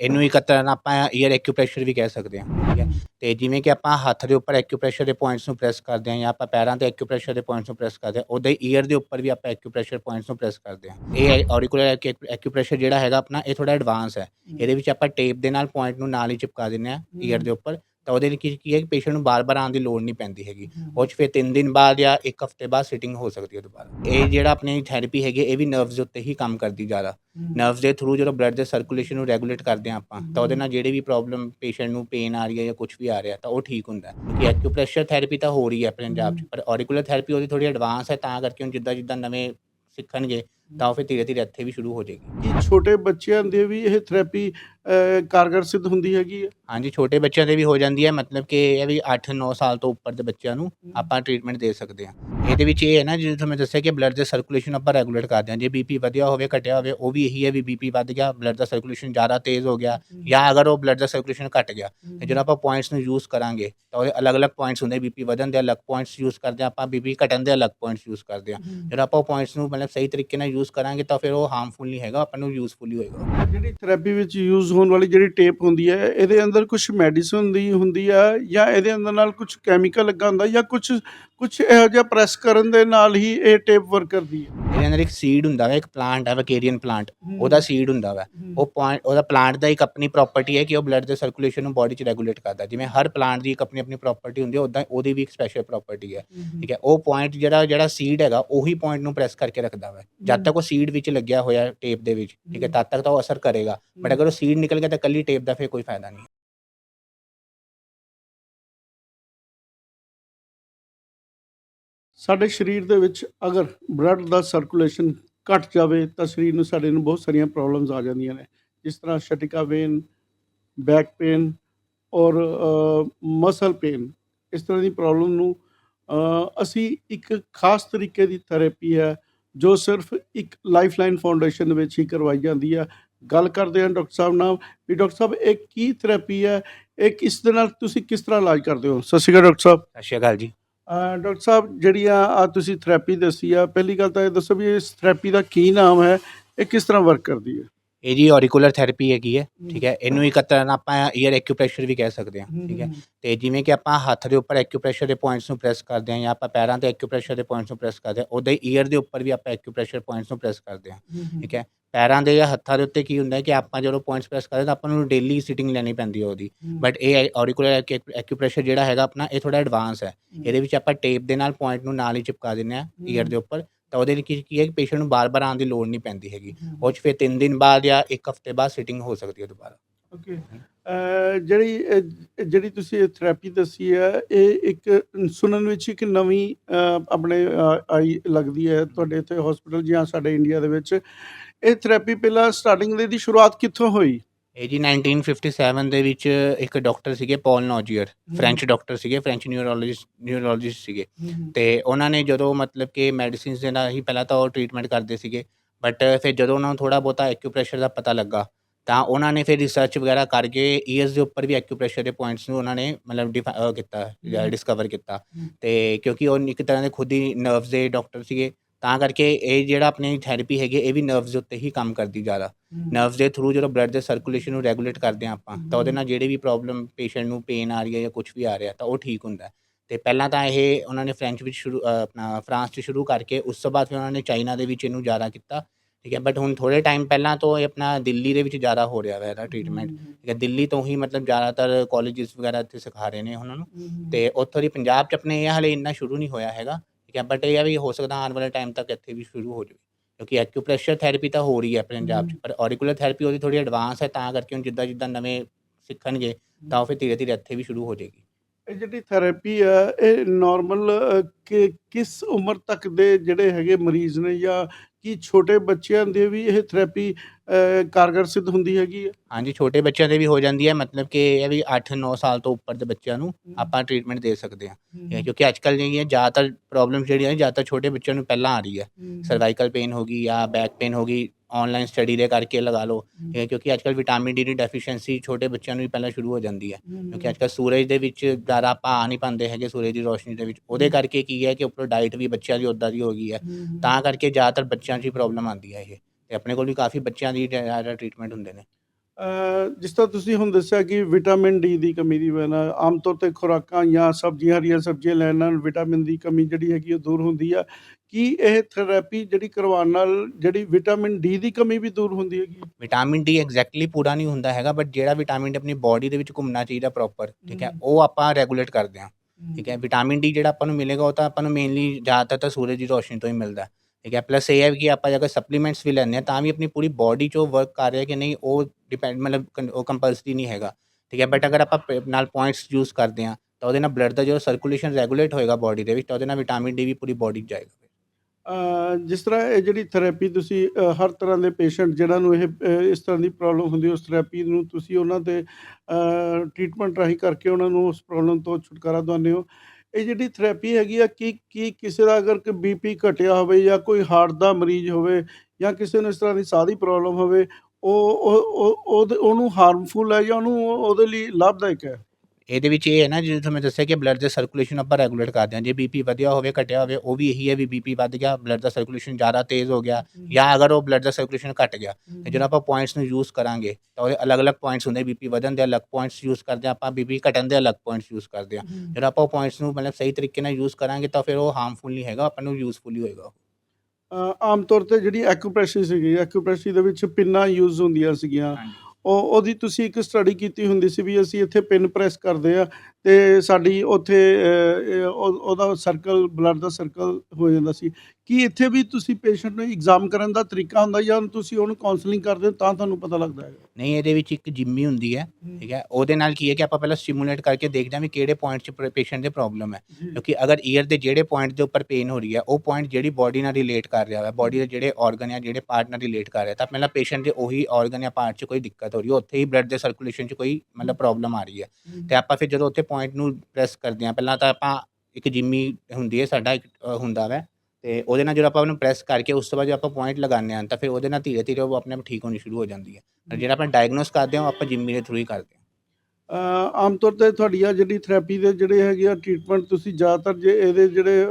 ਇਹਨੂੰ ਇੱਕ ਤਰ੍ਹਾਂ ਨਾਲ ਆਪਾਂ ਈਅਰ ਐਕਿਊਪ੍ਰੈਸ਼ਰ ਵੀ ਕਹਿ ਸਕਦੇ ਹਾਂ ਠੀਕ ਹੈ। ਤੇ ਜਿਵੇਂ ਕਿ ਆਪਾਂ ਹੱਥ ਦੇ ਉੱਪਰ ਐਕਿਊਪ੍ਰੈਸ਼ਰ ਦੇ ਪੁਆਇੰਟਸ ਨੂੰ ਪ੍ਰੈਸ ਕਰਦੇ ਹਾਂ ਜਾਂ ਆਪਾਂ ਪੈਰਾਂ ਤੇ ਐਕਿਊਪ੍ਰੈਸ਼ਰ ਦੇ ਪੁਆਇੰਟਸ ਨੂੰ ਪ੍ਰੈਸ ਕਰਦੇ ਹਾਂ ਹੀ ਈਅਰ ਦੇ ਉੱਪਰ ਵੀ ਆਪਾਂ ਐਕਿਊਪ੍ਰੈਸ਼ਰ ਪੁਆਇੰਟਸ ਨੂੰ ਪ੍ਰੈਸ ਕਰਦੇ ਹਾਂ। ਇਹ ਔਰੀਕੁਲਰ ਐਕਿਊਪ੍ਰੈਸ਼ਰ ਜਿਹੜਾ ਹੈਗਾ ਆਪਣਾ ਇਹ ਥੋੜਾ ਐਡਵਾਂਸ ਹੈ। ਇਹਦੇ ਵਿੱਚ ਆਪਾਂ ਟੇਪ ਦੇ ਨਾਲ ਪੁਆਇੰਟ ਨੂੰ ਨਾਲ ਹੀ ਚਿਪਕਾ ਦਿੰਦੇ ਹਾਂ ਈਅਰ ਦੇ ਉੱਪਰ। ਤਾਂ ਉਹਦੇ ਵਿੱਚ ਕੀ ਕੀ ਹੈ ਕਿ ਪੇਸ਼ੈਂਟ ਨੂੰ ਬਾਰ-ਬਾਰ ਆਉਣ ਦੀ ਲੋੜ ਨਹੀਂ ਪੈਂਦੀ ਹੈਗੀ। ਉਹ 'ਚ ਫਿਰ 3 ਦਿਨ ਬਾਅਦ ਜਾਂ 1 ਹਫ਼ਤੇ ਬਾਅਦ ਸਿਟਿੰਗ ਹੋ ਸਕਦੀ ਹੈ ਦੁਬਾਰਾ ਇਹ ਜਿਹੜਾ ਆਪਣੀ ਥੈਰੇਪੀ ਹੈਗੀ ਹੈ, ਇਹ ਵੀ ਨਰਵਸ ਉੱਤੇ ਹੀ ਕੰਮ ਕਰਦੀ ਜ਼ਿਆਦਾ। ਨਰਵਸ ਦੇ ਥਰੂ ਜਦੋਂ ਬਲੱਡ ਦੇ ਸਰਕੂਲੇਸ਼ਨ ਨੂੰ ਰੈਗੂਲੇਟ ਕਰਦੇ ਹਾਂ ਆਪਾਂ ਤਾਂ ਉਹਦੇ ਨਾਲ ਜਿਹੜੇ ਵੀ ਪ੍ਰੋਬਲਮ ਪੇਸ਼ੈਂਟ ਨੂੰ ਪੇਨ ਆ ਰਹੀ ਹੈ ਜਾਂ ਕੁਝ ਵੀ ਆ ਰਿਹਾ ਤਾਂ ਉਹ ਠੀਕ ਹੁੰਦਾ ਕਿਉਂਕਿ ਐਕਿਊਪ੍ਰੈਸ਼ਰ ਥੈਰੇਪੀ ਤਾਂ ਹੋ ਰਹੀ ਹੈ ਪੰਜਾਬ 'ਚ ਪਰ ਔਰੀਕੁਲਰ ਥੈਰੇਪੀ ਉਹਦੀ ਥੋੜੀ ਐਡਵਾਂਸ ਹੈ ਤਾਂ ਕਰਕੇ ਹੁਣ ਜਿੱਦਾਂ ਜਿੱਦਾਂ ਨਵੇਂ ਸਿੱਖਣਗੇ ਤਾਂ ਉਹ ਫਿਰ ਧੀਰੇ ਧੀਰੇ ਇੱਥੇ ਵੀ ਸ਼ੁਰੂ ਹੋ ਜਾਏਗੀ। ਕੀ ਛੋਟੇ ਬੱਚਿਆਂ ਦੇ ਵੀ ਇਹ ਥੈਰੇਪੀ ਕਾਰਗਰ ਸਿੱਧ ਹੁੰਦੀ ਹੈਗੀ ਹੈ? ਹਾਂਜੀ ਛੋਟੇ ਬੱਚਿਆਂ ਦੇ ਵੀ ਹੋ ਜਾਂਦੀ ਹੈ। ਮਤਲਬ ਕਿ ਇਹ ਵੀ 8-9 ਸਾਲ ਤੋਂ ਉੱਪਰ ਦੇ ਬੱਚਿਆਂ ਨੂੰ ਆਪਾਂ ਟ੍ਰੀਟਮੈਂਟ ਦੇ ਸਕਦੇ ਹਾਂ। ਇਹਦੇ ਵਿੱਚ ਇਹ ਹੈ ਨਾ ਜਿਵੇਂ ਤੁਹਾਨੂੰ ਦੱਸਿਆ ਕਿ ਬਲੱਡ ਦੇ ਸਰਕੂਲੇਸ਼ਨ ਆਪਾਂ ਰੈਗੂਲੇਟ ਕਰਦੇ ਹਾਂ। ਜੇ ਬੀਪੀ ਵਧਿਆ ਹੋਵੇ ਘਟਿਆ ਹੋਵੇ ਉਹ ਵੀ ਇਹੀ ਹੈ ਵੀ ਬੀਪੀ ਵੱਧ ਗਿਆ ਬਲੱਡ ਦਾ ਸਰਕੂਲੇਸ਼ਨ ਜ਼ਿਆਦਾ ਤੇਜ਼ ਹੋ ਗਿਆ ਜਾਂ ਅਗਰ ਉਹ ਬਲੱਡ ਦਾ ਸਰਕੂਲੇਸ਼ਨ ਘਟ ਗਿਆ ਤੇ ਜਦੋਂ ਆਪਾਂ ਪੁਆਇੰਟਸ ਨੂੰ ਯੂਜ਼ ਕਰਾਂਗੇ ਤਾਂ ਉਹਦੇ ਅਲੱਗ-ਅਲੱਗ ਪੁਆਇੰਟਸ ਹੁੰਦੇ ਬੀਪੀ ਵਧਣ ਦੇ ਅਲੱਗ ਪੁਆਇੰਟਸ ਯੂਜ਼ ਕਰਦੇ ਆਪਾਂ ਬੀਪੀ ਘਟਣ ਦੇ ਅਲੱਗ ਪੁਆਇੰਟਸ ਯੂਜ਼ ਕਰਦੇ ਹਾਂ। ਜਦੋਂ ਆਪਾਂ ਪੁਆਇੰਟਸ ਨੂੰ ਮਤਲਬ ਸਹੀ ਤਰੀਕੇ ਨਾਲ ਯੂਜ਼ ਕਰਾਂਗੇ ਤਾਂ ਫਿਰ ਉਹ ਹਾਰਮਫੁਲ ਨਹੀਂ ਹੈਗਾ ਆਪਾਂ ਨੂੰ ਯੂਜ਼ਫੁਲ ਹੀ ਹੋਏਗਾ। ਜਿਹੜੀ ਥੈਰੇਪੀ ਵਿੱਚ ਯੂਜ਼ ਹੋਣ ਵਾਲੀ ਜਿਹੜੀ ਟੇਪ ਹੁੰਦੀ ਹੈ, ਇਹਦੇ ਅੰਦਰ ਕੁਝ ਮੈਡੀਸਿਨ ਦੀ ਹੁੰਦੀ ਆ ਜਾਂ ਇਹਦੇ ਅੰਦਰ ਨਾਲ ਕੁਝ ਕੈਮੀਕਲ ਲੱਗਾ ਹੁੰਦਾ ਜਾਂ ਕੁਝ ਕੁਝ ਇਹੋ ਜਿਹਾ ਪ੍ਰੈਸ ਕਰਨ ਦੇ ਨਾਲ ਹੀ ਇਹ ਟੇਪ ਵਰਕ ਕਰਦੀ ਹੈ। ਇਹਦੇ ਅੰਦਰ ਇੱਕ ਸੀਡ ਹੁੰਦਾ ਵਾ ਇੱਕ ਪਲਾਂਟ ਹੈ ਵਕੇਰੀਅਨ ਪਲਾਂਟ ਉਹਦਾ ਸੀਡ ਹੁੰਦਾ ਵਾ। ਉਹ ਪੁਆਇੰਟ ਉਹਦਾ ਪਲਾਂਟ ਦਾ ਇੱਕ ਆਪਣੀ ਪ੍ਰਾਪਰਟੀ ਹੈ ਕਿ ਉਹ ਬਲੱਡ ਦੇ ਸਰਕੂਲੇਸ਼ਨ ਨੂੰ ਬਾਡੀ 'ਚ ਰੈਗੂਲੇਟ ਕਰਦਾ। ਜਿਵੇਂ ਹਰ ਪਲਾਂਟ ਦੀ ਇੱਕ ਆਪਣੀ ਆਪਣੀ ਪ੍ਰਾਪਰਟੀ ਹੁੰਦੀ ਹੈ ਉਦਾਂ ਉਹਦੀ ਵੀ ਇੱਕ ਸਪੈਸ਼ਲ ਪ੍ਰਾਪਰਟੀ ਹੈ। ਠੀਕ ਹੈ? ਉਹ ਪੁਆਇੰਟ ਜਿਹੜਾ ਜਿਹੜਾ ਸੀਡ ਹੈਗਾ ਉਹੀ ਪੁਆਇੰਟ ਨੂੰ ਪ੍ਰੈਸ ਕਰਕੇ ਰੱਖਦਾ ਵਾ। ਜਦ ਤੱਕ ਉਹ ਸੀਡ ਵਿੱਚ ਲੱਗਿਆ ਹੋਇਆ ਟੇਪ ਦੇ ਵਿੱਚ ਠੀਕ ਹੈ? ਤਦ ਤੱਕ ਤਾਂ ਉਹ ਅਸਰ ਕਰੇਗਾ। ਬਟ ਅਗਰ ਉਹ ਸੀਡ ਨਿਕਲ ਗਿਆ ਤਾਂ ਕੱਲੀ ਟੇਪ ਦਾ ਫਿਰ ਕੋਈ ਫਾਇਦਾ ਨਹੀਂ। ਸਾਡੇ ਸਰੀਰ ਦੇ ਵਿੱਚ ਅਗਰ ਬਲੱਡ ਦਾ ਸਰਕੂਲੇਸ਼ਨ ਘਟ ਜਾਵੇ ਤਾਂ ਸਰੀਰ ਨੂੰ ਸਾਡੇ ਨੂੰ ਬਹੁਤ ਸਾਰੀਆਂ ਪ੍ਰੋਬਲਮਸ ਆ ਜਾਂਦੀਆਂ ਨੇ। ਜਿਸ ਤਰ੍ਹਾਂ ਸ਼ਟਿਕਾ ਵੇਨ ਬੈਕ ਪੇਨ ਔਰ ਮਸਲ ਪੇਨ ਇਸ ਤਰ੍ਹਾਂ ਦੀ ਪ੍ਰੋਬਲਮ ਨੂੰ ਅਸੀਂ ਇੱਕ ਖਾਸ ਤਰੀਕੇ ਦੀ ਥੈਰੇਪੀ ਹੈ ਜੋ ਸਿਰਫ ਇੱਕ ਲਾਈਫਲਾਈਨ ਫਾਊਂਡੇਸ਼ਨ ਵਿੱਚ ਹੀ ਕਰਵਾਈ ਜਾਂਦੀ ਹੈ। ਗੱਲ ਕਰਦੇ ਹਾਂ ਡਾਕਟਰ ਸਾਹਿਬ ਨਾਲ ਵੀ ਡਾਕਟਰ ਸਾਹਿਬ, ਇਹ ਕੀ ਥੈਰੇਪੀ ਹੈ? ਇਹ ਕਿਸ ਦੇ ਨਾਲ ਤੁਸੀਂ ਕਿਸ ਤਰ੍ਹਾਂ ਇਲਾਜ ਕਰਦੇ ਹੋ? ਸਤਿ ਸ਼੍ਰੀ ਅਕਾਲ ਡਾਕਟਰ ਸਾਹਿਬ। ਸਤਿ ਸ਼੍ਰੀ ਅਕਾਲ ਜੀ। ਡਾਕਟਰ ਸਾਹਿਬ, ਜਿਹੜੀਆਂ ਆ ਤੁਸੀਂ ਥੈਰੇਪੀ ਦੱਸੀ ਆ, ਪਹਿਲੀ ਗੱਲ ਤਾਂ ਇਹ ਦੱਸੋ ਵੀ ਇਸ ਥੈਰੇਪੀ ਦਾ ਕੀ ਨਾਮ ਹੈ, ਇਹ ਕਿਸ ਤਰ੍ਹਾਂ ਵਰਕ ਕਰਦੀ ਹੈ? ਇਹ ਜੀ ਔਰੀਕੁਲਰ ਥੈਰੇਪੀ ਹੈਗੀ ਹੈ ਠੀਕ ਹੈ ਇਹਨੂੰ ਇੱਕ ਤਰ੍ਹਾਂ ਨਾਲ ਆਪਾਂ ਈਅਰ ਐਕਿਊਪ੍ਰੈਸ਼ਰ ਵੀ ਕਹਿ ਸਕਦੇ ਹਾਂ ਠੀਕ ਹੈ। ਤੇ ਜਿਵੇਂ ਕਿ ਆਪਾਂ ਹੱਥ ਦੇ ਉੱਪਰ ਐਕਿਊਪ੍ਰੈਸ਼ਰ ਦੇ ਪੁਆਇੰਟਸ ਨੂੰ ਪ੍ਰੈਸ ਕਰਦੇ ਹਾਂ ਜਾਂ ਆਪਾਂ ਪੈਰਾਂ ਤੇ ਐਕਿਊਪ੍ਰੈਸ਼ਰ ਦੇ ਪੁਆਇੰਟਸ ਨੂੰ ਪ੍ਰੈਸ ਕਰਦੇ ਹਾਂ ਉਦਾਂ ਹੀ ਈਅਰ ਦੇ ਉੱਪਰ ਵੀ ਆਪਾਂ ਐਕਿਊਪ੍ਰੈਸ਼ਰ ਪੁਆਇੰਟਸ ਨੂੰ ਪ੍ਰੈਸ ਕਰਦੇ ਹਾਂ ਠੀਕ ਹੈ। ਪੈਰਾਂ ਦੇ ਜਾਂ ਹੱਥਾਂ ਦੇ ਉੱਤੇ ਕੀ ਹੁੰਦਾ ਹੈ ਕਿ ਆਪਾਂ ਜਦੋਂ ਪੁਆਇੰਟਸ ਪ੍ਰੈਸ ਕਰਦੇ ਹਾਂ ਤਾਂ ਆਪਾਂ ਨੂੰ ਡੇਲੀ ਸਿਟਿੰਗ ਲੈਣੀ ਪੈਂਦੀ ਹੈ ਉਹਦੀ। ਬਟ ਇਹ ਔਰੀਕੁਲਰ ਐਕਿਊਪ੍ਰੈਸ਼ਰ ਜਿਹੜਾ ਹੈਗਾ ਆਪਣਾ ਇਹ ਥੋੜਾ ਐਡਵਾਂਸ ਹੈ। ਇਹਦੇ ਵਿੱਚ ਆਪਾਂ ਟੇਪ ਦੇ ਨਾਲ ਪੁਆਇੰਟ ਨੂੰ ਨਾਲ ਹੀ ਚਿਪਕਾ ਦਿੰਦੇ ਹਾਂ ਈਅਰ ਦੇ ਉੱਪਰ। ਤਾਂ ਉਹਦੇ ਵਿੱਚ ਕੀ ਕੀ ਹੈ ਕਿ ਪੇਸ਼ੈਂਟ ਨੂੰ ਬਾਰ-ਬਾਰ ਆਉਣ ਦੀ ਲੋੜ ਨਹੀਂ ਪੈਂਦੀ ਹੈਗੀ। ਉਹ 'ਚ ਫਿਰ 3 ਦਿਨ ਬਾਅਦ ਜਾਂ 1 ਹਫ਼ਤੇ ਬਾਅਦ ਸਿਟਿੰਗ ਹੋ ਸਕਦੀ ਹੈ ਦੁਬਾਰਾ ਓਕੇ ਜਿਹੜੀ ਜਿਹੜੀ ਤੁਸੀਂ ਇਹ ਥੈਰੇਪੀ ਦੱਸੀ ਹੈ ਇਹ ਇੱਕ ਸੁਣਨ ਵਿੱਚ ਇੱਕ ਨਵੀਂ ਅਹ, ਆਪਣੇ ਅਹ, ਆਈ ਲੱਗਦੀ ਹੈ ਤੁਹਾਡੇ ਇੱਥੇ ਹਸਪੀਟਲ ਜਾਂ ਸਾਡੇ ਇੰਡੀਆ ਦੇ ਵਿੱਚ। ਇਹ ਥੈਰੇਪੀ ਪਹਿਲਾਂ ਸਟਾਰਟਿੰਗ ਦੇ ਦੀ ਸ਼ੁਰੂਆਤ ਕਿੱਥੋਂ ਹੋਈ? ਇਹ ਜੀ 1957 ਦੇ ਵਿੱਚ ਇੱਕ ਡਾਕਟਰ ਸੀਗੇ ਪੌਲ ਨੌਜੀਅਰ ਫ੍ਰੈਂਚ ਡਾਕਟਰ ਸੀਗੇ ਫ੍ਰੈਂਚ ਨਿਊਰੋਲੋਜਿਸਟ ਨਿਊਰੋਲੋਜਿਸਟ ਸੀਗੇ। ਤੇ ਉਹਨਾਂ ਨੇ ਜਦੋਂ ਮਤਲਬ ਕਿ ਮੈਡੀਸਿਨਸ ਦੇ ਨਾਲ ਹੀ ਪਹਿਲਾਂ ਤਾਂ ਉਹ ਟ੍ਰੀਟਮੈਂਟ ਕਰਦੇ ਸੀਗੇ ਬਟ ਫਿਰ ਜਦੋਂ ਉਹਨਾਂ ਨੂੰ ਥੋੜਾ ਬਹੁਤਾ ਐਕਿਊਪ੍ਰੈਸ਼ਰ ਦਾ ਪਤਾ ਲੱਗਾ ਤਾਂ ਉਹਨਾਂ ਨੇ ਫਿਰ ਰਿਸਰਚ ਵਗੈਰਾ ਕਰਕੇ ਈਅਰਸ ਦੇ ਉੱਪਰ ਵੀ ਐਕਿਊਪ੍ਰੈਸ਼ਰ ਦੇ ਪੁਆਇੰਟਸ ਨੂੰ ਉਹਨਾਂ ਨੇ ਮਤਲਬ ਕੀਤਾ ਡਿਸਕਵਰ ਕੀਤਾ। ਤੇ ਕਿਉਂਕਿ ਉਹ ਇੱਕ ਤਰ੍ਹਾਂ ਦੇ ਖੁਦ ਹੀ ਨਰਵਸ ਦੇ ਡਾਕਟਰ ਸੀਗੇ ਤਾਂ ਕਰਕੇ ਇਹ ਜਿਹੜਾ ਆਪਣੀ ਥੈਰੇਪੀ ਹੈਗੀ ਇਹ ਵੀ ਨਰਵਸ ਦੇ ਉੱਤੇ ਹੀ ਕੰਮ ਕਰਦੀ ਜ਼ਿਆਦਾ। ਨਰਵਸ ਦੇ ਥਰੂ ਜਦੋਂ ਬਲੱਡ ਦੇ ਸਰਕੂਲੇਸ਼ਨ ਨੂੰ ਰੈਗੂਲੇਟ ਕਰਦੇ ਹਾਂ ਆਪਾਂ ਤਾਂ ਉਹਦੇ ਨਾਲ ਜਿਹੜੇ ਵੀ ਪ੍ਰੋਬਲਮ ਪੇਸ਼ੈਂਟ ਨੂੰ ਪੇਨ ਆ ਰਹੀ ਹੈ ਜਾਂ ਕੁਝ ਵੀ ਆ ਰਿਹਾ ਤਾਂ ਉਹ ਠੀਕ ਹੁੰਦਾ। ਤੇ ਪਹਿਲਾਂ ਤਾਂ ਇਹ ਉਹਨਾਂ ਨੇ ਫ੍ਰੈਂਚ ਵਿੱਚ ਸ਼ੁਰੂ ਆਪਣਾ ਫਰਾਂਸ 'ਚ ਸ਼ੁਰੂ ਕਰਕੇ ਉਸ ਤੋਂ ਬਾਅਦ ਫਿਰ ਉਹਨਾਂ ਨੇ ਚਾਈਨਾ ਦੇ ਵਿੱਚ ਇਹਨੂੰ ਜ਼ਿਆਦਾ ਕੀਤਾ ਠੀਕ ਹੈ ਬਟ ਹੁਣ ਥੋੜੇ ਟਾਈਮ ਪਹਿਲਾਂ ਤੋਂ ਇਹ ਆਪਣਾ ਦਿੱਲੀ ਦੇ ਵਿੱਚ ਜ਼ਿਆਦਾ ਹੋ ਰਿਹਾ ਹੈ ਇਹਦਾ ਟ੍ਰੀਟਮੈਂਟ ਠੀਕ ਹੈ ਦਿੱਲੀ ਤੋਂ ਹੀ ਮਤਲਬ ਜ਼ਿਆਦਾਤਰ ਕਾਲਜਸ ਵਗੈਰਾ ਇੱਥੇ ਸਿਖਾ ਰਹੇ ਨੇ ਉਹਨਾਂ। ਨੂੰ ਤੇ ਉੱਥੋਂ ਦੀ ਪੰਜਾਬ 'ਚ ਆਪਣੇ ਇਹ ਹਲੇ ਇੰਨਾ ਸ਼ੁਰੂ ਨਹੀਂ ਹੋਇਆ ਹੈਗਾ ਠੀਕ ਹੈ ਬਟ ਇਹ ਆ ਵੀ ਹੋ ਸਕਦਾ ਆਉਣ ਵਾਲੇ ਟਾਈਮ ਤੱਕ ਇੱਥੇ ਵੀ ਸ਼ੁਰੂ ਹੋ ਜਾਵੇ ਕਿਉਂਕਿ ਐਕਿਊਪ੍ਰੈਸ਼ਰ ਥੈਰੇਪੀ ਤਾਂ ਹੋ ਰਹੀ ਹੈ ਪੰਜਾਬ 'ਚ ਪਰ ਔਰੀਕੁਲਰ ਥੈਰੇਪੀ ਉਹਦੀ ਥੋੜੀ ਐਡਵਾਂਸ ਹੈ ਤਾਂ ਕਰਕੇ ਹੁਣ ਜਿੱਦਾਂ ਜਿੱਦਾਂ ਨਵੇਂ ਸਿੱਖਣਗੇ ਤਾਂ ਉਹ ਫਿਰ ਧੀਰੇ ਧੀਰੇ ਇੱਥੇ ਵੀ ਸ਼ੁਰੂ ਹੋ ਜਾਏਗੀ। ਇਹ ਜਿਹੜੀ ਥੈਰੇਪੀ ਹੈ ਇਹ ਨਾਰਮਲ ਕਿਸ ਉਮਰ ਤੱਕ ਦੇ ਜਿਹੜੇ ਹੈਗੇ ਮਰੀਜ਼ ਨੇ ਜਾਂ ਕੀ ਛੋਟੇ ਬੱਚਿਆਂ ਦੇ ਵੀ ਇਹ ਥੈਰੇਪੀ ਕਾਰਗਰ ਸਿੱਧ ਹੁੰਦੀ ਹੈਗੀ ਹੈ? ਹਾਂਜੀ ਛੋਟੇ ਬੱਚਿਆਂ ਦੇ ਵੀ ਹੋ ਜਾਂਦੀ ਹੈ ਮਤਲਬ ਕਿ ਇਹ ਵੀ 8-9 ਸਾਲ ਤੋਂ ਉੱਪਰ ਦੇ ਬੱਚਿਆਂ ਨੂੰ ਆਪਾਂ ਟ੍ਰੀਟਮੈਂਟ ਦੇ ਸਕਦੇ ਹਾਂ। ਕਿਉਂਕਿ ਅੱਜ ਕੱਲ੍ਹ ਜਿਹੜੀਆਂ ਜ਼ਿਆਦਾਤਰ ਪ੍ਰੋਬਲਮ ਜਿਹੜੀਆਂ ਜ਼ਿਆਦਾਤਰ ਛੋਟੇ ਬੱਚਿਆਂ ਨੂੰ ਪਹਿਲਾਂ ਆ ਰਹੀ ਹੈ। ਸਰਵਾਈਕਲ ਪੇਨ ਹੋ ਗਈ ਜਾਂ ਬੈਕ ਪੇਨ ਹੋ ਗਈ ਆਨਲਾਈਨ ਸਟੱਡੀ ਦੇ ਕਰਕੇ ਲਗਾ ਲਓ। ਕਿਉਂਕਿ ਅੱਜ ਕੱਲ੍ਹ ਵਿਟਾਮਿਨ ਡੀ ਦੀ ਡੈਫੀਸ਼ੀਐਂਸੀ ਛੋਟੇ ਬੱਚਿਆਂ ਨੂੰ ਵੀ ਪਹਿਲਾਂ ਸ਼ੁਰੂ ਹੋ ਜਾਂਦੀ ਹੈ। ਕਿਉਂਕਿ ਅੱਜ ਕੱਲ੍ਹ ਸੂਰਜ ਦੇ ਵਿੱਚ ਜ਼ਿਆਦਾ ਆਪਾਂ ਆ ਨਹੀਂ ਪਾਉਂਦੇ ਹੈਗੇ ਸੂਰਜ ਦੀ ਰੋਸ਼ਨੀ ਦੇ ਵਿੱਚ। ਉਹਦੇ ਕਰਕੇ ਕੀ ਹੈ ਕਿ ਉੱਪਰੋਂ ਡਾਈਟ ਵੀ ਬੱਚਿਆਂ ਦੀ ਉੱਦਾਂ ਦੀ ਹੋ ਗਈ ਹੈ। ਤਾਂ ਕਰਕੇ ਜ਼ਿਆਦਾਤਰ ਬੱਚਿਆਂ 'ਚ ਹੀ ਪ੍ਰੋਬਲਮ ਆਉਂਦੀ ਹੈ ਇਹ ਤੇ ਆਪਣੇ ਕੋਲ ਵੀ ਕਾਫੀ ਬੱਚਿਆਂ ਦੀ ਜ਼ਿਆਦਾ ਟ੍ਰੀਟਮੈਂਟ ਹੁੰਦੇ ਨੇ। ਜਿਸ ਤਰ੍ਹਾਂ ਤੁਸੀਂ ਹੁਣ ਦੱਸਿਆ ਕਿ ਵਿਟਾਮਿਨ ਡੀ ਦੀ ਕਮੀ ਦੀ ਵਜ੍ਹਾ ਨਾਲ ਆਮ ਤੌਰ ਤੇ ਖੁਰਾਕਾਂ ਜਾਂ ਸਬਜ਼ੀਆਂ ਹਰੀਆਂ ਸਬਜ਼ੀਆਂ ਲੈਣ ਨਾਲ ਵਿਟਾਮਿਨ ਦੀ ਕਮੀ ਜਿਹੜੀ ਹੈਗੀ ਉਹ ਦੂਰ ਹੁੰਦੀ ਆ। ਕੀ ਇਹ ਥੈਰੇਪੀ ਜਿਹੜੀ ਕਰਵਾਉਣ ਨਾਲ ਜਿਹੜੀ ਵਿਟਾਮਿਨ ਡੀ ਦੀ ਕਮੀ ਵੀ ਦੂਰ ਹੁੰਦੀ ਹੈਗੀ? ਵਿਟਾਮਿਨ ਡੀ ਐਗਜ਼ੈਕਟਲੀ ਪੂਰਾ ਨਹੀਂ ਹੁੰਦਾ ਹੈਗਾ ਬਟ ਜਿਹੜਾ ਵਿਟਾਮਿਨ ਡੀ ਆਪਣੀ ਬਾਡੀ ਦੇ ਵਿੱਚ ਘੁੰਮਣਾ ਚਾਹੀਦਾ ਪ੍ਰੋਪਰ ਠੀਕ ਹੈ। ਉਹ ਆਪਾਂ ਰੈਗੂਲੇਟ ਕਰਦੇ ਹਾਂ। ਠੀਕ ਹੈ ਵਿਟਾਮਿਨ ਡੀ ਜਿਹੜਾ ਆਪਾਂ ਨੂੰ ਮਿਲੇਗਾ ਉਹ ਤਾਂ ਆਪਾਂ ਨੂੰ ਮੇਨਲੀ ਜ਼ਿਆਦਾਤਰ ਤਾਂ ਸੂਰਜ ਦੀ ਰੋਸ਼ਨੀ ਤੋਂ ਹੀ ਮਿਲਦਾ। ਠੀਕ ਹੈ ਪਲੱਸ ਇਹ ਹੈ ਕਿ ਆਪਾਂ ਜੇਕਰ ਸਪਲੀਮੈਂਟਸ ਵੀ ਲੈਂਦੇ ਹਾਂ ਤਾਂ ਵੀ ਆਪਣੀ ਪੂਰੀ ਬਾਡੀ 'ਚੋਂ ਵਰਕ ਕਰ ਰਿਹਾ ਕਿ ਨਹੀਂ ਉਹ ਡਿਪੈਂਡ ਮਤਲਬ ਕਨ- ਉਹ ਕੰਪਲਸਰੀ ਨਹੀਂ ਹੈਗਾ ਠੀਕ ਹੈ ਬਟ ਅਗਰ ਆਪਾਂ ਪ- ਨਾਲ ਪੁਆਇੰਟਸ ਯੂਜ਼ ਕਰਦੇ ਹਾਂ ਤਾਂ ਉਹਦੇ ਨਾਲ ਬਲੱਡ ਦਾ ਜੋ ਸਰਕੂਲੇਸ਼ਨ ਰੈਗੂਲੇਟ ਹੋਏਗਾ ਬਾਡੀ ਦੇ ਵਿੱਚ ਤਾਂ ਉਹਦੇ ਨਾਲ ਵਿਟਾਮਿਨ ਡੀ ਵੀ ਪੂਰੀ ਬਾਡੀ 'ਚ ਜਾਏਗਾ ਜਿਸ ਤਰ੍ਹਾਂ ਇਹ ਜਿਹੜੀ ਥੈਰੇਪੀ ਤੁਸੀਂ ਹਰ ਤਰ੍ਹਾਂ ਦੇ ਪੇਸ਼ੈਂਟ ਜਿਹਨਾਂ ਨੂੰ ਇਹ ਇਸ ਤਰ੍ਹਾਂ ਦੀ ਪ੍ਰੋਬਲਮ ਹੁੰਦੀ ਉਸ ਥੈਰੇਪੀ ਨੂੰ ਤੁਸੀਂ ਉਹਨਾਂ ਦੇ ਟ੍ਰੀਟਮੈਂਟ ਰਾਹੀਂ ਕਰਕੇ ਉਹਨਾਂ ਨੂੰ ਉਸ ਪ੍ਰੋਬਲਮ ਤੋਂ ਛੁਟਕਾਰਾ ਦਿਵਾਉਂਦੇ ਹੋ ਇਹ ਜਿਹੜੀ ਥੈਰੇਪੀ ਹੈਗੀ ਆ, ਕੀ ਕੀ ਕਿਸੇ ਦਾ ਅਗਰ ਕਿ ਬੀਪੀ ਘਟਿਆ ਹੋਵੇ ਜਾਂ ਕੋਈ ਹਾਰਟ ਦਾ ਮਰੀਜ਼ ਹੋਵੇ ਜਾਂ ਕਿਸੇ ਨੂੰ ਇਸ ਤਰ੍ਹਾਂ ਦੀ ਸਾਹ ਦੀ ਪ੍ਰੋਬਲਮ ਹੋਵੇ, ਉਹ ਉਹ ਉਹਦੇ- ਉਹਨੂੰ ਹਾਰਮਫੁਲ ਹੈ ਜਾਂ ਉਹਨੂੰ ਉਹਦੇ ਲਈ ਲਾਭਦਾਇਕ ਹੈ? ਇਹਦੇ ਵਿੱਚ ਇਹ ਹੈ ਨਾ ਜਿਵੇਂ ਤੁਹਾਨੂੰ ਦੱਸਿਆ ਕਿ ਬਲੱਡ ਦੇ ਸਰਕੂਲੇਸ਼ਨ ਆਪਾਂ ਰੈਗੂਲੇਟ ਕਰਦੇ ਹਾਂ ਜੇ ਬੀਪੀ ਵਧਿਆ ਹੋਵੇ ਘਟਿਆ ਹੋਵੇ ਉਹ ਵੀ ਇਹੀ ਹੈ ਵੀ ਬੀਪੀ ਵੱਧ ਗਿਆ ਬਲੱਡ ਦਾ ਸਰਕੂਲੇਸ਼ਨ ਜ਼ਿਆਦਾ ਤੇਜ਼ ਹੋ ਗਿਆ ਜਾਂ ਅਗਰ ਉਹ ਬਲੱਡ ਦਾ ਸਰਕੂਲੇਸ਼ਨ ਘਟ ਗਿਆ ਤੇ ਜਦੋਂ ਆਪਾਂ ਪੁਆਇੰਟਸ ਨੂੰ ਯੂਜ਼ ਕਰਾਂਗੇ ਤਾਂ ਉਹਦੇ ਅਲੱਗ-ਅਲੱਗ ਪੁਆਇੰਟਸ ਹੁੰਦੇ ਬੀਪੀ ਵਧਣ ਦੇ ਅਲੱਗ ਪੁਆਇੰਟਸ ਯੂਜ਼ ਕਰਦੇ ਹਾਂ ਆਪਾਂ ਬੀਪੀ ਘਟਣ ਦੇ ਅਲੱਗ ਪੁਆਇੰਟਸ ਯੂਜ਼ ਕਰਦੇ ਹਾਂ। ਜਦੋਂ ਆਪਾਂ ਉਹ ਪੁਆਇੰਟਸ ਨੂੰ ਮਤਲਬ ਸਹੀ ਤਰੀਕੇ ਨਾਲ ਯੂਜ਼ ਕਰਾਂਗੇ ਤਾਂ ਫਿਰ ਉਹ ਹਾਰਮਫੁਲ ਨਹੀਂ ਹੈਗਾ ਆਪਾਂ ਨੂੰ ਯੂਜ਼ਫੁਲ ਹੀ ਹੋਏਗਾ ਆਮ ਤੌਰ ਤੇ ਜਿਹੜੀ ਐਕੂਪ੍ਰੈਸ਼ਰ ਸੀਗੀ ਐਕੂਪ੍ਰੈਸ਼ਰ ਦੇ ਵਿੱਚ ਪਿੰਨਾਂ ਯੂਜ਼ ਹੁੰਦੀਆਂ ਸੀਗੀਆਂ। ਉਹ ਉਹਦੀ ਤੁਸੀਂ ਇੱਕ ਸਟੱਡੀ ਕੀਤੀ ਹੁੰਦੀ ਸੀ ਵੀ ਅਸੀਂ ਇੱਥੇ ਪਿੰਨ ਪ੍ਰੈਸ ਕਰਦੇ ਆ ਤੇ ਸਾਡੀ ਉੱਥੇ ਉਹਦਾ ਸਰਕਲ ਬਲੱਡ ਦਾ ਸਰਕਲ ਹੋ ਜਾਂਦਾ ਸੀ। ਕੀ ਇੱਥੇ ਵੀ ਤੁਸੀਂ ਪੇਸ਼ੈਂਟ ਨੂੰ ਐਗਜ਼ਾਮ ਕਰਨ ਦਾ ਤਰੀਕਾ ਹੁੰਦਾ ਜਾਂ ਤੁਸੀਂ ਉਹਨੂੰ ਕਾਉਂਸਲਿੰਗ ਕਰਦੇ ਹੋ ਤਾਂ ਤੁਹਾਨੂੰ ਪਤਾ ਲੱਗਦਾ ਹੈ ਨਹੀਂ ਇਹਦੇ ਵਿੱਚ ਇੱਕ ਜਿੰਮੀ ਹੁੰਦੀ ਹੈ ਠੀਕ ਹੈ। ਉਹਦੇ ਨਾਲ ਕੀ ਹੈ ਕਿ ਆਪਾਂ ਪਹਿਲਾਂ ਸਟਿਮੂਲੇਟ ਕਰਕੇ ਦੇਖਦੇ ਹਾਂ ਵੀ ਕਿਹੜੇ ਪੁਆਇੰਟ 'ਚ ਪੇਸ਼ੈਂਟ ਦੇ ਪ੍ਰੋਬਲਮ ਹੈ। ਕਿਉਂਕਿ ਅਗਰ ਈਅਰ ਦੇ ਜਿਹੜੇ ਪੁਆਇੰਟ ਦੇ ਉੱਪਰ ਪੇਨ ਹੋ ਰਹੀ ਹੈ ਉਹ ਪੁਆਇੰਟ ਜਿਹੜੀ ਬਾਡੀ ਨਾਲ ਰਿਲੇਟ ਕਰ ਰਿਹਾ ਹੈ ਬਾਡੀ ਦੇ ਜਿਹੜੇ ਆਰਗਨ ਜਾਂ ਜਿਹੜੇ ਪਾਰਟ ਨਾਲ ਰਿਲੇਟ ਕਰ ਰਿਹਾ ਤਾਂ ਪਹਿਲਾਂ ਪੇਸ਼ੈਂਟ ਦੇ ਉਹੀ ਆਰਗਨ ਜਾਂ ਪਾਰਟ 'ਚ ਕੋਈ ਦਿੱਕਤ ਹੋ ਰਹੀ ਹੈ। ਉੱਥੇ ਹੀ ਬਲੱਡ ਦੇ ਸਰਕੂਲੇਸ਼ਨ 'ਚ ਕੋਈ ਮਤਲਬ ਪ੍ਰੋਬਲਮ ਆ ਰਹੀ ਹੈ। ਤੇ ਆਪਾਂ ਫਿਰ ਜਦੋਂ ਉੱਥੇ ਪੁਆਇੰਟ ਨੂੰ ਪ੍ਰੈਸ ਕਰਦੇ ਹਾਂ। ਪਹਿਲਾਂ ਤਾਂ ਆਪਾਂ ਇੱਕ ਜਿੰਮੀ ਹੁੰਦੀ ਹੈ ਸਾਡਾ ਇੱਕ ਹੁੰਦਾ ਵੈ। ਤੇ ਉਹਦੇ ਨਾਲ ਜਦੋਂ ਆਪਾਂ ਉਹਨੂੰ ਪ੍ਰੈਸ ਕਰਕੇ ਉਸ ਤੋਂ ਬਾਅਦ ਜਦੋਂ ਆਪਾਂ ਪੁਆਇੰਟ ਲਗਾਉਂਦੇ ਹਾਂ ਤਾਂ ਫਿਰ ਉਹਦੇ ਨਾਲ ਧੀਰੇ ਧੀਰੇ ਉਹ ਆਪਣੇ ਆਪ ਠੀਕ ਹੋਣੀ ਸ਼ੁਰੂ ਹੋ ਜਾਂਦੀ ਹੈ। ਜਿਹੜਾ ਆਪਾਂ ਡਾਇਗਨੋਸ ਕਰਦੇ ਹਾਂ ਉਹ ਆਪਾਂ ਜਿੰਮੀ ਦੇ ਥਰੂ ਹੀ ਕਰਦੇ ਹਾਂ। ਆਮ ਤੌਰ ਤੇ ਤੁਹਾਡੀ ਆ ਜਿਹੜੀ ਥੈਰੇਪੀ ਦੇ ਜਿਹੜੇ ਹੈਗੇ ਆ ਟ੍ਰੀਟਮੈਂਟ ਤੁਸੀਂ ਜ਼ਿਆਦਾਤਰ ਜੇ ਇਹਦੇ ਜਿਹੜੇ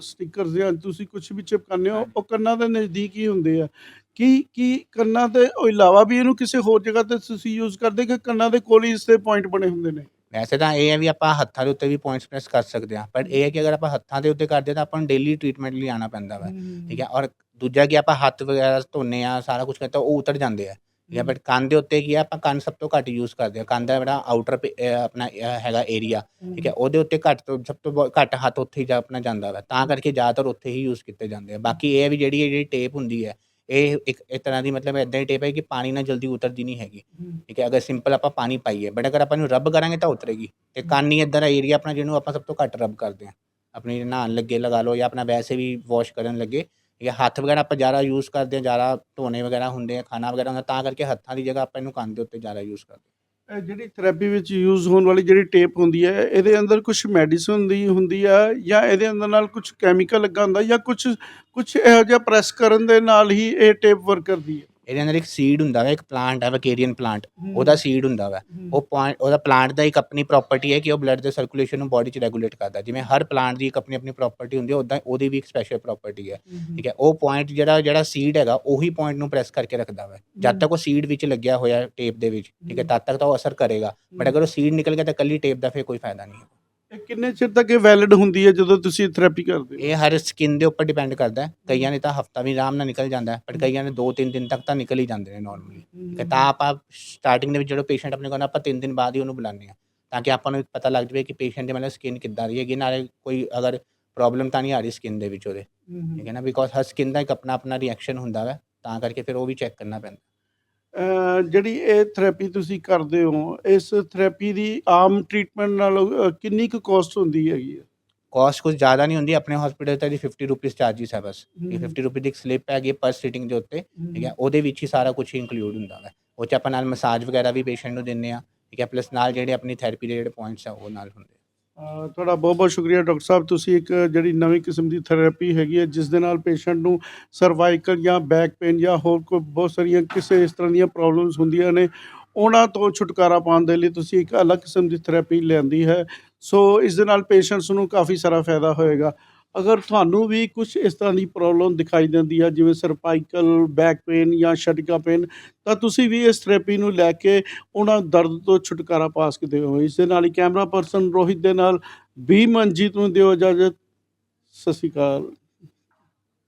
ਸਟickers ਜਾਂ ਤੁਸੀਂ ਕੁਝ ਵੀ ਚਿਪਕਾਉਂਦੇ ਹੋ ਉਹ ਕੰਨਾਂ ਦੇ ਨਜ਼ਦੀਕ ਹੀ ਹੁੰਦੇ ਆ। ਕੀ ਕੀ ਕੰਨਾਂ ਦੇ ਉਹ ਇਲਾਵਾ ਵੀ ਇਹਨੂੰ ਕਿਸੇ ਹੋਰ ਜਗ੍ਹਾ ਤੇ ਤੁਸੀਂ ਯੂਜ਼ ਕਰਦੇ ਕਿ ਕੰਨਾਂ ਦੇ ਕੋਲ ਹੀ ਇਸ ਦੇ ਪੁਆਇੰਟ ਬਣੇ ਹੁੰਦੇ ਨੇ? ਵੈਸੇ ਤਾਂ ਇਹ ਹੈ ਵੀ ਆਪਾਂ ਹੱਥਾਂ ਦੇ ਉੱਤੇ ਵੀ ਪੁਆਇੰਟਸ ਪ੍ਰੈਸ ਕਰ ਸਕਦੇ ਹਾਂ ਪਰ ਇਹ ਹੈ ਕਿ ਅਗਰ ਆਪਾਂ ਹੱਥਾਂ ਦੇ ਉੱਤੇ ਕਰਦੇ ਤਾਂ ਆਪਾਂ ਨੂੰ ਡੇਲੀ ਟ੍ਰੀਟਮੈਂਟ ਲਈ ਆਉਣਾ ਪੈਂਦਾ ਵਾ ਠੀਕ ਹੈ? ਔਰ ਦੂਜਾ ਕਿ ਆਪਾਂ ਹੱਥ ਵਗੈਰਾ ਧੋਨੇ ਆ ਸਾਰਾ ਕੁਝ ਕਰਤਾ ਉਹ ਉਤਰ ਜਾਂਦੇ ਆ ਠੀਕ ਹੈ? ਬਟ ਕੰਨ ਦੇ ਉੱਤੇ ਕੀ ਆ ਆਪਾਂ ਕੰਨ ਸਭ ਤੋਂ ਘੱਟ ਯੂਜ਼ ਕਰਦੇ ਆ ਕੰਨ ਦਾ ਜਿਹੜਾ ਆਊਟਰ ਆਪਣਾ ਹੈਗਾ ਏਰੀਆ ਠੀਕ ਹੈ? ਉਹਦੇ ਉੱਤੇ ਘੱਟ ਤੋਂ ਸਭ ਤੋਂ ਘੱਟ ਹੱਥ ਉੱਥੇ ਹੀ ਜਾ ਆਪਣਾ ਜਾਂਦਾ ਵਾ ਤਾਂ ਕਰਕੇ ਜ਼ਿਆਦਾਤਰ ਉੱਥੇ ਹੀ ਯੂਜ਼ ਕੀਤੇ ਜਾਂਦੇ ਆ। ਬਾਕੀ ਇਹ ਵੀ ਜਿਹੜੀ ਜਿਹੜੀ ਟੇਪ ਹੁੰਦੀ ਹੈ ਇਹ ਇੱਕ ਇੱਕ ਤਰ੍ਹਾਂ ਦੀ ਮਤਲਬ ਇਦਾਂ ਦੀ ਟੇਪ ਹੈ ਕਿ ਪਾਣੀ ਨਾਲ ਜਲਦੀ ਉਤਰਦੀ ਨਹੀਂ ਹੈਗੀ। ਠੀਕ ਹੈ ਅਗਰ ਸਿੰਪਲ ਆਪਾਂ ਪਾਣੀ ਪਾਈਏ ਬਟ ਅਗਰ ਆਪਾਂ ਨੂੰ ਰੱਬ ਕਰਾਂਗੇ ਤਾਂ ਉਤਰੇਗੀ। ਤੇ ਕੰਨ ਹੀ ਇੱਧਰ ਏਰੀਆ ਆਪਣਾ ਜਿਹਨੂੰ ਆਪਾਂ ਸਭ ਤੋਂ ਘੱਟ ਰੱਬ ਕਰਦੇ ਹਾਂ। ਆਪਣੀ ਨਹਾਉਣ ਲੱਗੇ ਲਗਾ ਲਓ ਜਾਂ ਆਪਣਾ ਵੈਸੇ ਵੀ ਵਾਸ਼ ਕਰਨ ਲੱਗੇ। ਠੀਕ ਹੈ ਹੱਥ ਵਗੈਰਾ ਆਪਾਂ ਜ਼ਿਆਦਾ ਯੂਜ਼ ਕਰਦੇ ਹਾਂ ਜ਼ਿਆਦਾ ਧੋਣੇ ਵਗੈਰਾ ਹੁੰਦੇ ਆ ਖਾਣਾ ਵਗੈਰਾ ਹੁੰਦਾ ਤਾਂ ਕਰਕੇ ਹੱਥਾਂ ਦੀ ਜਗ੍ਹਾ ਆਪਾਂ ਇਹਨੂੰ ਕੰਨ ਦੇ ਉੱਤੇ ਜ਼ਿਆਦਾ ਯੂਜ਼ ਕਰਦੇ ਹਾਂ। ਇਹ ਜਿਹੜੀ ਥੈਰੇਪੀ ਵਿੱਚ ਯੂਜ਼ ਹੋਣ ਵਾਲੀ ਜਿਹੜੀ ਟੇਪ ਹੁੰਦੀ ਹੈ, ਇਹਦੇ ਅੰਦਰ ਕੁਝ ਮੈਡੀਸਿਨ ਦੀ ਹੁੰਦੀ ਆ ਜਾਂ ਇਹਦੇ ਅੰਦਰ ਨਾਲ ਕੁਝ ਕੈਮੀਕਲ ਲੱਗਾ ਹੁੰਦਾ ਜਾਂ ਕੁਝ ਕੁਝ ਇਹੋ ਜਿਹਾ ਪ੍ਰੈਸ ਕਰਨ ਦੇ ਨਾਲ ਹੀ ਇਹ ਟੇਪ ਵਰਕ ਕਰਦੀ ਹੈ। ਇਹਦੇ ਅੰਦਰ ਇੱਕ ਸੀਡ ਹੁੰਦਾ ਵਾ ਇੱਕ ਪਲਾਂਟ ਹੈ ਵਕੇਰੀਅਨ ਪਲਾਂਟ ਉਹਦਾ ਸੀਡ ਹੁੰਦਾ ਵਾ। ਉਹ ਪੁਆਇੰਟ ਉਹਦਾ ਪਲਾਂਟ ਦਾ ਇੱਕ ਆਪਣੀ ਪ੍ਰਾਪਰਟੀ ਹੈ ਕਿ ਉਹ ਬਲੱਡ ਦੇ ਸਰਕੂਲੇਸ਼ਨ ਨੂੰ ਬਾਡੀ 'ਚ ਰੈਗੂਲੇਟ ਕਰਦਾ। ਜਿਵੇਂ ਹਰ ਪਲਾਂਟ ਦੀ ਇੱਕ ਆਪਣੀ ਆਪਣੀ ਪ੍ਰਾਪਰਟੀ ਹੁੰਦੀ ਹੈ ਉਦਾਂ ਉਹਦੀ ਵੀ ਇੱਕ ਸਪੈਸ਼ਲ ਪ੍ਰਾਪਰਟੀ ਹੈ। ਠੀਕ ਹੈ ਉਹ ਪੁਆਇੰਟ ਜਿਹੜਾ ਜਿਹੜਾ ਸੀਡ ਹੈਗਾ ਉਹੀ ਪੁਆਇੰਟ ਨੂੰ ਪ੍ਰੈਸ ਕਰਕੇ ਰੱਖਦਾ ਵਾ। ਜਦ ਤੱਕ ਉਹ ਸੀਡ ਵਿੱਚ ਲੱਗਿਆ ਹੋਇਆ ਟੇਪ ਦੇ ਵਿੱਚ ਠੀਕ ਹੈ ਤਦ ਤੱਕ ਤਾਂ ਉਹ ਅਸਰ ਕਰੇਗਾ। ਬਟ ਅਗਰ ਉਹ ਸੀਡ ਨਿਕਲ ਗਿਆ ਤਾਂ ਕੱਲੀ ਟੇਪ ਦਾ ਫਿਰ ਕੋਈ ਫਾਇਦਾ ਨਹੀਂ ਹੈ ਇਹ ਕਿੰਨੇ ਚਿਰ ਤੱਕ ਇਹ ਵੈਲਿਡ ਹੁੰਦੀ ਹੈ ਜਦੋਂ ਤੁਸੀਂ ਥੈਰੇਪੀ ਕਰਦੇ ਹੋ? ਇਹ ਹਰ ਸਕਿਨ ਦੇ ਉੱਪਰ ਡਿਪੈਂਡ ਕਰਦਾ ਹੈ। ਕਈਆਂ ਨੇ ਤਾਂ ਹਫਤਾ ਵੀ ਆਰਾਮ ਨਾਲ ਨਿਕਲ ਜਾਂਦਾ ਹੈ ਬਟ ਕਈਆਂ ਨੇ 2-3 ਦਿਨ ਤੱਕ ਤਾਂ ਨਿਕਲ ਹੀ ਜਾਂਦੇ ਨੇ ਨਾਰਮਲੀ ਕਿ ਤਾਂ ਆਪਾਂ ਸਟਾਰਟਿੰਗ ਦੇ ਵਿੱਚ ਜਦੋਂ ਪੇਸ਼ੈਂਟ ਆਪਣੇ ਕੋਲ ਆਪਾਂ 3 ਦਿਨ ਬਾਅਦ ਹੀ ਉਹਨੂੰ ਬੁਲਾਉਂਦੇ ਹਾਂ ਤਾਂ ਕਿ ਆਪਾਂ ਨੂੰ ਪਤਾ ਲੱਗ ਜਾਵੇ ਕਿ ਪੇਸ਼ੈਂਟ ਦੀ ਮਤਲਬ ਸਕਿਨ ਕਿੱਦਾਂ ਦੀ ਹੈਗੀ ਨਾਲੇ ਕੋਈ ਅਗਰ ਪ੍ਰੋਬਲਮ ਤਾਂ ਨਹੀਂ ਆ ਰਹੀ ਸਕਿਨ ਦੇ ਵਿੱਚ ਉਹਦੇ ਠੀਕ ਹੈ ਨਾ? ਬਿਕੋਜ਼ ਹਰ ਸਕਿਨ ਦਾ ਇੱਕ ਆਪਣਾ ਆਪਣਾ ਰਿਐਕਸ਼ਨ ਹੁੰਦਾ ਵਾ ਤਾਂ ਕਰਕੇ ਫਿਰ ਉਹ ਵੀ ਚੈੱਕ ਕਰਨਾ ਪੈਂਦਾ। ਜਿਹੜੀ ਇਹ ਥੈਰੇਪੀ ਤੁਸੀਂ ਕਰਦੇ ਹੋ ਇਸ ਥੈਰੇਪੀ ਦੀ ਆਮ ਟ੍ਰੀਟਮੈਂਟ ਨਾਲ ਕਿੰਨੀ ਕੁ ਕੋਸਟ ਹੁੰਦੀ ਹੈਗੀ ਹੈ ਕਾਸਟ ਕੁਝ ਜ਼ਿਆਦਾ ਨਹੀਂ ਹੁੰਦੀ ਆਪਣੇ ਹਸਪੀਟਲ ਤੇ ਦੀ 50 ਰੁਪੀਸ ਚਾਰजेस ਹੈ ਬਸ। ਇਹ ਹਮ। 50 ਰੁਪਏ ਦੀ ਇੱਕ ਸਲਿੱਪ ਹੈਗੀ ਪਰ ਸਿਟਿੰਗ ਦੇ ਉੱਤੇ ਠੀਕ ਹੈ ਉਹਦੇ ਵਿੱਚ ਹੀ ਸਾਰਾ ਕੁਝ ਇੰਕਲੂਡ ਹੁੰਦਾ ਵਾ। ਉਹ ਚ ਆਪਾਂ ਨਾਲ ਮਸਾਜ ਵਗੈਰਾ ਵੀ ਪੇਸ਼ੈਂਟ ਨੂੰ ਦਿੰਨੇ ਆ ਠੀਕ ਹੈ ਪਲੱਸ ਨਾਲ ਜਿਹੜੇ ਆਪਣੀ ਥੈਰੇਪੀ ਦੇ ਜਿਹੜੇ ਪੁਆਇੰਟਸ ਆ ਉਹ ਨਾਲ ਹੁੰਦੇ ਤੁਹਾਡਾ ਬਹੁਤ ਬਹੁਤ ਸ਼ੁਕਰੀਆ ਡਾਕਟਰ ਸਾਹਿਬ। ਤੁਸੀਂ ਇੱਕ ਜਿਹੜੀ ਨਵੀਂ ਕਿਸਮ ਦੀ ਥੈਰੇਪੀ ਹੈਗੀ ਹੈ, ਜਿਸ ਦੇ ਨਾਲ ਪੇਸ਼ੈਂਟ ਨੂੰ ਸਰਵਾਈਕਲ ਜਾਂ ਬੈਕ ਪੇਨ ਜਾਂ ਹੋਰ ਕੋਈ ਬਹੁਤ ਸਾਰੀਆਂ ਕਿਸੇ ਇਸ ਤਰ੍ਹਾਂ ਦੀਆਂ ਪ੍ਰੋਬਲਮਸ ਹੁੰਦੀਆਂ ਨੇ, ਉਹਨਾਂ ਤੋਂ ਛੁਟਕਾਰਾ ਪਾਉਣ ਦੇ ਲਈ ਤੁਸੀਂ ਇੱਕ ਅਲੱਗ ਕਿਸਮ ਦੀ ਥੈਰੇਪੀ ਲਿਆਂਦੀ ਹੈ। ਸੋ ਇਸ ਦੇ ਨਾਲ ਪੇਸ਼ੈਂਟਸ ਨੂੰ ਕਾਫੀ ਸਾਰਾ ਫਾਇਦਾ ਹੋਏਗਾ। ਅਗਰ ਤੁਹਾਨੂੰ ਵੀ ਕੁਝ ਇਸ ਤਰ੍ਹਾਂ ਦੀ ਪ੍ਰੋਬਲਮ ਦਿਖਾਈ ਦਿੰਦੀ ਹੈ ਜਿਵੇਂ ਸਰਵਾਈਕਲ ਬੈਕ ਪੇਨ ਜਾਂ ਛਟਕਾ ਪੇਨ ਤਾਂ ਤੁਸੀਂ ਵੀ ਇਸ ਥੈਰੇਪੀ ਨੂੰ ਲੈ ਕੇ ਉਹਨਾਂ ਦਰਦ ਤੋਂ ਛੁਟਕਾਰਾ ਪਾ ਸਕਦੇ ਹੋ। ਇਸ ਦੇ ਨਾਲ ਹੀ ਕੈਮਰਾ ਪਰਸਨ ਰੋਹਿਤ ਦੇ ਨਾਲ ਵੀ ਮਨਜੀਤ ਨੂੰ ਦਿਓ ਇਜਾਜ਼ਤ। ਸਤਿ ਸ਼੍ਰੀ ਅਕਾਲ।